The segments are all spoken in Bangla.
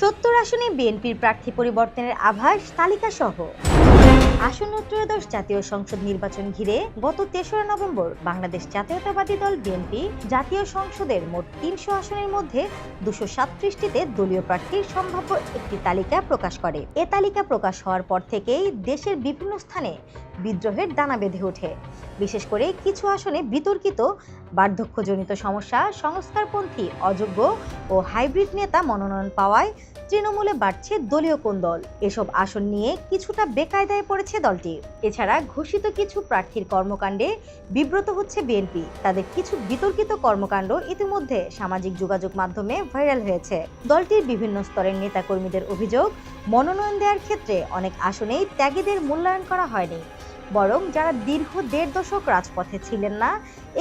সত্তর আসনে বিএনপির প্রার্থী পরিবর্তনের আভাস তালিকা সহ আসন্ন ত্রয়োদশ জাতীয় সংসদ নির্বাচন ঘিরে গত তেসরা নভেম্বর বাংলাদেশ জাতীয়তাবাদী দল বিএনপি জাতীয় সংসদের মোট তিনশো আসনের মধ্যে দুশো সাতত্রিশটিতে দলীয় প্রার্থীর সম্ভাব্য একটি তালিকা প্রকাশ করে। এ তালিকা প্রকাশ হওয়ার পর থেকেই দেশের বিভিন্ন স্থানে বিদ্রোহের দানা বেঁধে ওঠে। বিশেষ করে কিছু আসনে বিতর্কিত, বার্ধক্যজনিত সমস্যা, সংস্কারপন্থী অযোগ্য ও হাইব্রিড নেতা মনোনয়ন পাওয়ায় তৃণমূলে বাড়ছে দলীয় কোন্দল। এসব আসন নিয়ে কিছুটা বেকায়দায় পড়েছে দলটি। এছাড়া ঘোষিত কিছু প্রার্থীর কর্মকাণ্ডে বিব্রত হচ্ছে বিএনপি। তাদের কিছু বিতর্কিত কর্মকাণ্ড ইতিমধ্যে সামাজিক যোগাযোগ মাধ্যমে ভাইরাল হয়েছে। দলটির বিভিন্ন স্তরের নেতাকর্মীদের অভিযোগ, মনোনয়ন দেওয়ার ক্ষেত্রে অনেক আসনেই ত্যাগীদের মূল্যায়ন করা হয়নি। বরং যারা দীর্ঘ দেড় দশক রাজপথে ছিলেন না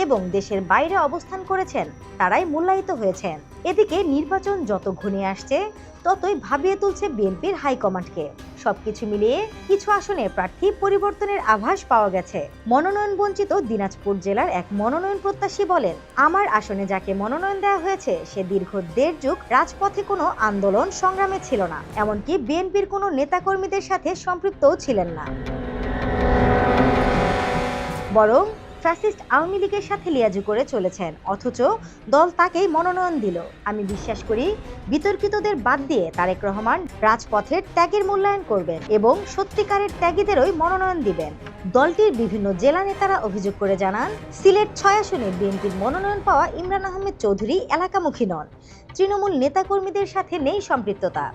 এবং দেশের বাইরে অবস্থান করেছেন, তারাই মূল্যায়িত হয়েছেন। এদিকে নির্বাচন যত ঘনিয়ে আসছে, ততই ভাবিয়ে তুলছে বিএনপির হাইকমান্ডকে। সবকিছু মিলিয়ে কিছু আসনে প্রার্থী পরিবর্তনের আভাস পাওয়া গেছে। মনোনয়ন বঞ্চিত দিনাজপুর জেলার এক মনোনয়ন প্রত্যাশী বলেন, আমার আসনে যাকে মনোনয়ন দেওয়া হয়েছে, সে দীর্ঘ দেড় যুগ রাজপথে কোনো আন্দোলন সংগ্রামে ছিল না। এমনকি বিএনপির কোনো নেতাকর্মীদের সাথে সম্পৃক্তও ছিলেন না। বরং ফ্যাসিস্ট আওয়ামী লীগের সাথে লিয়াজু করে চলেছেন। অথচ দল তাকেই মনোনয়ন দিল। আমি বিশ্বাস করি, বিতর্কিতদের বাদ দিয়ে তারেক রহমান রাজপথের ত্যাগের মূল্যায়ন করবেন এবং সত্যিকারের ত্যাগীদেরই মনোনয়ন দিবেন। দলটির বিভিন্ন জেলা নেতারা অভিযোগ করে জানান, সিলেট ছয় আসনে বিএনপির মনোনয়ন পাওয়া ইমরান আহমেদ চৌধুরী এলাকামুখী নন। তৃণমূল নেতাকর্মীদের সাথে নেই সম্পৃক্ততা।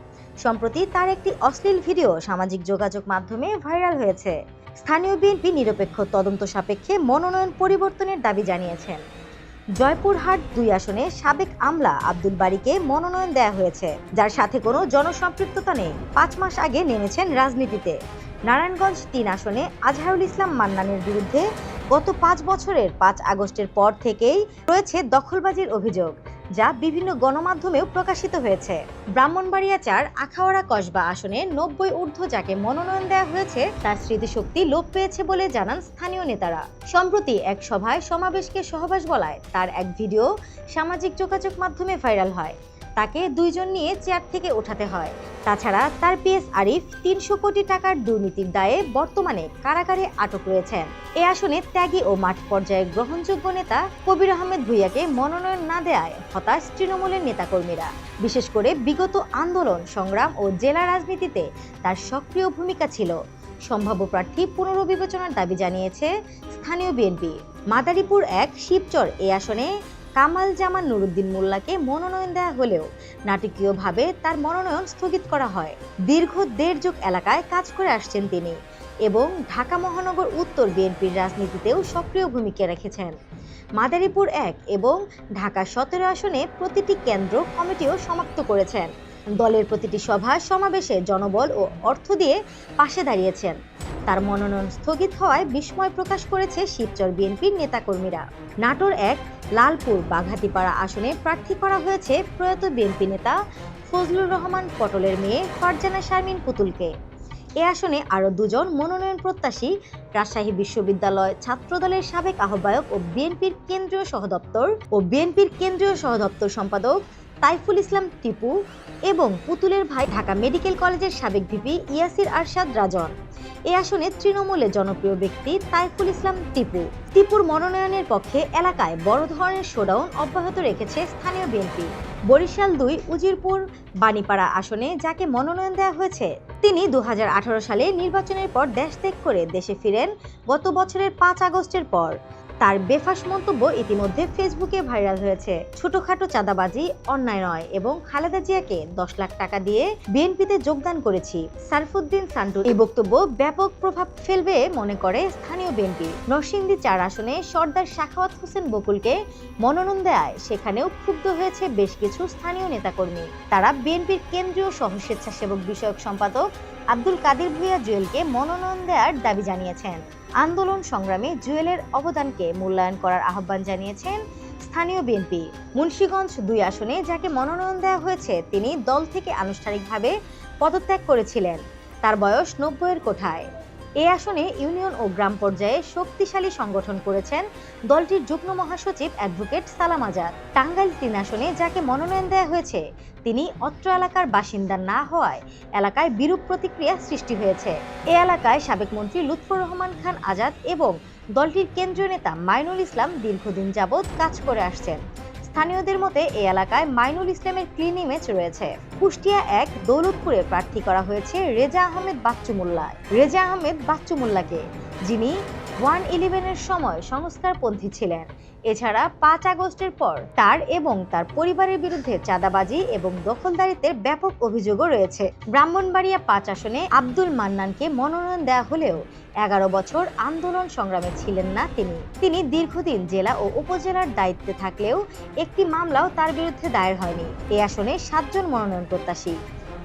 সম্প্রতি তার একটি অশ্লীল ভিডিও সামাজিক যোগাযোগ মাধ্যমে ভাইরাল হয়েছে। স্থানীয় বিএনপি নিরপেক্ষ তদন্ত সাপেক্ষে মনোনয়ন পরিবর্তনের দাবি জানিয়েছেন। জয়পুরহাট দুই আসনে সাবেক আমলা আব্দুল বাড়িকে মনোনয়ন দেওয়া হয়েছে, যার সাথে কোনো জনসম্পৃক্ততা নেই। পাঁচ মাস আগে নেমেছেন রাজনীতিতে। নারায়ণগঞ্জ তিন আসনে আজহারুল ইসলাম মান্নানের বিরুদ্ধে গত পাঁচ বছরের পাঁচ আগস্টের পর থেকেই রয়েছে দখলবাজির অভিযোগ। যা বিভিন্ন গণমাধ্যমেও প্রকাশিত হয়েছে। ব্রাহ্মণবাড়িয়া চার আখাওয়াড়া কসবা আসনে নব্বই ঊর্ধ্ব যাকে মনোনয়ন দেওয়া হয়েছে, তার স্মৃতিশক্তি লোপ পেয়েছে বলে জানান স্থানীয় নেতারা। সম্প্রতি এক সভায় সমাবেশকে সহবাস বলায় তার এক ভিডিও সামাজিক যোগাযোগ মাধ্যমে ভাইরাল হয়। তাকে দুইজন নিয়ে চেয়ার থেকে ওঠাতে হয়। তাছাড়া তার পিএস আরিফ তিনশো কোটি টাকার দুর্নীতির দায়ে বর্তমানে কারাগারে আটক রয়েছেন। এ আসনে ত্যাগী ও মাঠ পর্যায়ে গ্রহণযোগ্য নেতা কবির আহমেদ ভুইয়াকে মনোনয়ন না দেয়ায় হতাশ তৃণমূলের নেতাকর্মীরা। বিশেষ করে বিগত আন্দোলন, সংগ্রাম ও জেলা রাজনীতিতে তার সক্রিয় ভূমিকা ছিল। সম্ভাব্য প্রার্থী পুনর্বিবেচনার দাবি জানিয়েছে স্থানীয় বিএনপি। মাদারীপুর এক শিবচর এই আসনে কামাল জামান নুরুদ্দিন মোল্লাকে মনোনয়ন দেওয়া হলেও নাটকীয়ভাবে তার মনোনয়ন স্থগিত করা হয়। দীর্ঘ দেড় যুগ এলাকায় কাজ করে আসছেন তিনি এবং ঢাকা মহানগর উত্তর বিএনপির রাজনীতিতেও সক্রিয় ভূমিকা রেখেছেন। মাদারীপুর এক এবং ঢাকা সতেরো আসনে প্রতিটি কেন্দ্র কমিটিও সমাপ্ত করেছেন। দলের প্রতিটি সভা, সমাবেশে জনবল ও অর্থ দিয়ে পাশে দাঁড়িয়েছেন। তার মনোনয়ন স্থগিত হওয়ায় বিস্ময় প্রকাশ করেছে শিবচর বিএনপির নেতাকর্মীরা। নাটোর এক লালপুর বাঘাতিপাড়া আসনে প্রার্থী করা হয়েছে প্রয়াত বিএনপি নেতা ফজলুর রহমান পটলের মেয়ে ফারজানা শারমিন পুতুলকে। এ আসনে আরও দুজন মনোনয়ন প্রত্যাশী, রাজশাহী বিশ্ববিদ্যালয় ছাত্রদলের সাবেক আহ্বায়ক ও বিএনপির কেন্দ্রীয় সহদপ্তর ও বিএনপির কেন্দ্রীয় সহদপ্তর সম্পাদক তাইফুল ইসলাম টিপু এবং পুতুলের ভাই ঢাকা মেডিকেল কলেজের সাবেক ভিপি ইয়াসির আরশাদ রাজন। এ আসনে তৃণমূলের জনপ্রিয় ব্যক্তি তাইফুল ইসলাম টিপু। টিপুর মনোনয়নের পক্ষে এলাকায় বড় ধরনের শোডাউন অব্যাহত রেখেছে স্থানীয় বিএনপি। বরিশাল দুই, উজিরপুর, বাণীপাড়া আসনে যাকে মনোনয়ন দেওয়া হয়েছে, তিনি দু হাজার আঠারো সালে নির্বাচনের পর দেশ ত্যাগ করে দেশে ফিরেন গত বছরের পাঁচ আগস্টের পর। তার বেফাস মন্তব্য ইতিমধ্যে ফেসবুকে ভাইরাল হয়েছে। ছোটখাটো চাঁদাবাজি, অন্যায় নয় এবং খালেদা জিয়াকে দশ লাখ টাকা দিয়ে বিএনপিতে যোগদান করেছি, সারফুদ্দিন সান্টু। এই বক্তব্য ব্যাপক প্রভাব ফেলবে মনে করে স্থানীয় বিএনপি। নরসিংদী চার আসনে সর্দার শাখাওয়াত হোসেন বকুলকে মনোনয়ন দেয় সেখানেও ক্ষুব্ধ হয়েছে বেশ কিছু স্থানীয় নেতাকর্মী। তারা বিএনপির কেন্দ্রীয় সহ স্বেচ্ছাসেবক বিষয়ক সম্পাদক আব্দুল কাদের ভুইয়া জুয়েলকে মনোনয়ন দেওয়ার দাবি জানিয়েছেন। আন্দোলন সংগ্রামে জুয়েলের অবদানকে মূল্যায়ন করার আহ্বান জানিয়েছেন স্থানীয় বিএনপি। মুন্সীগঞ্জ দুই আসনে যাকে মনোনয়ন দেওয়া হয়েছে, তিনি দল থেকে আনুষ্ঠানিকভাবে পদত্যাগ করেছিলেন। তার বয়স নব্বইয়ের কোঠায়। এই আসনে ইউনিয়ন ও গ্রাম পর্যায়ে শক্তিশালী সংগঠন করেছেন দলটির যুগ্ম মহাসচিব অ্যাডভোকেট সালাম আজাদ। টাঙ্গাইল তিন আসনে যাকে মনোনয়ন দেওয়া হয়েছে, তিনি অত্র এলাকার বাসিন্দা না হওয়ায় এলাকায় বিরূপ প্রতিক্রিয়া সৃষ্টি হয়েছে। এ এলাকায় সাবেক মন্ত্রী লুৎফর রহমান খান আজাদ এবং দলটির কেন্দ্রীয় নেতা মাইনুল ইসলাম দীর্ঘদিন যাবৎ কাজ করে আসছেন। স্থানীয়দের মতে, এ এলাকায় মাইনুল ইসলামের ক্লিন ইমেজ রয়েছে। কুষ্টিয়া এক দৌলতপুরে প্রার্থী করা হয়েছে রেজা আহমেদ বাচ্চুমুল্লা। রেজা আহমেদ বাচ্চুমুল্লাকে যিনি ওয়ান ইলেভেনের সময় সংস্কারপন্থী ছিলেন। এছাড়া পাঁচ আগস্টের পর তার এবং তার পরিবারের বিরুদ্ধে চাঁদাবাজি এবং দখলদারিত্বের ব্যাপক অভিযোগও রয়েছে। ব্রাহ্মণবাড়িয়া পাঁচ আসনে আব্দুল মান্নানকে মনোনয়ন দেওয়া হলেও এগারো বছর আন্দোলন সংগ্রামে ছিলেন না তিনি। তিনি দীর্ঘদিন জেলা ও উপজেলার দায়িত্বে থাকলেও একটি মামলাও তার বিরুদ্ধে দায়ের হয়নি। এই আসনে সাতজন মনোনয়ন প্রত্যাশী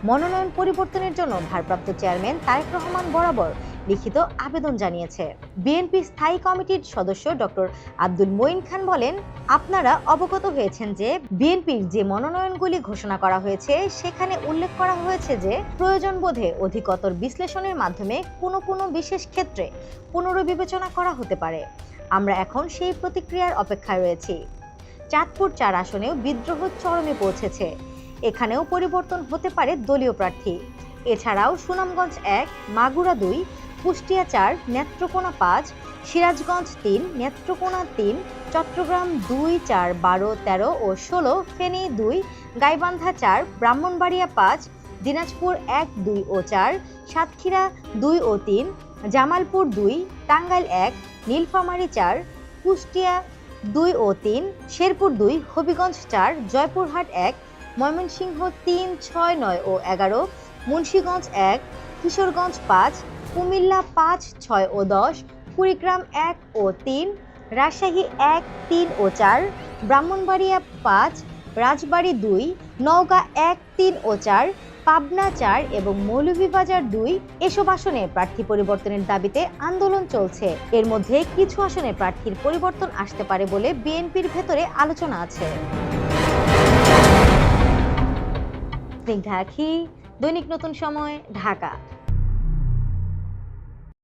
মনোনয়ন পরিবর্তনের জন্য ভারপ্রাপ্ত চেয়ারম্যান তারেক রহমান বরাবর লিখিত আবেদন জানিয়েছে। বিএনপি স্থায়ী কমিটির সদস্য ডক্টর আব্দুল মঈন খান বলেন, আপনারা অবগত হয়েছেন যে বিএনপির যে মনোনয়নগুলি ঘোষণা করা হয়েছে, সেখানে উল্লেখ করা হয়েছে যে প্রয়োজন বোধে অধিকতর বিশ্লেষণের মাধ্যমে কোনো কোনো বিশেষ ক্ষেত্রে পুনর্বিবেচনা করা হতে পারে। আমরা এখন সেই প্রতিক্রিয়ার অপেক্ষায় রয়েছি। চাঁদপুর চার আসনেও বিদ্রোহ চরমে পৌঁছেছে। এখানেও পরিবর্তন হতে পারে দলীয় প্রার্থী। এছাড়াও সুনামগঞ্জ এক, মাগুরা দুই কুষ্টিয়া চার, নেত্রকোনা পাঁচ, সিরাজগঞ্জ তিন, নেত্রকোনা তিন, চট্টগ্রাম দুই, চার, বারো, তেরো ও ষোলো, ফেনী দুই, গাইবান্ধা চার, ব্রাহ্মণবাড়িয়া পাঁচ, দিনাজপুর এক, দুই ও চার, সাতক্ষীরা দুই ও তিন, জামালপুর দুই, টাঙ্গাইল এক, নীলফামারী চার, কুষ্টিয়া দুই ও তিন, শেরপুর দুই, হবিগঞ্জ চার, জয়পুরহাট এক, ময়মনসিংহ তিন, ছয়, নয় ও এগারো, মুন্সীগঞ্জ এক, কিশোরগঞ্জ পাঁচ কুমিল্লা পাঁচ, ছয় ও দশ, কুড়িগ্রাম এক ও তিন, রাজশাহী এক, তিন ও চার, ব্রাহ্মণবাড়িয়া পাঁচ, রাজবাড়ী দুই, নওগাঁ এক, তিন ও চার, পাবনা চার এবং মৌলভীবাজার দুই এসব আসনে প্রার্থী পরিবর্তনের দাবিতে আন্দোলন চলছে। এর মধ্যে কিছু আসনে প্রার্থীর পরিবর্তন আসতে পারে বলে বিএনপির ভেতরে আলোচনা আছে। দৈনিক নতুন সময়, ঢাকা।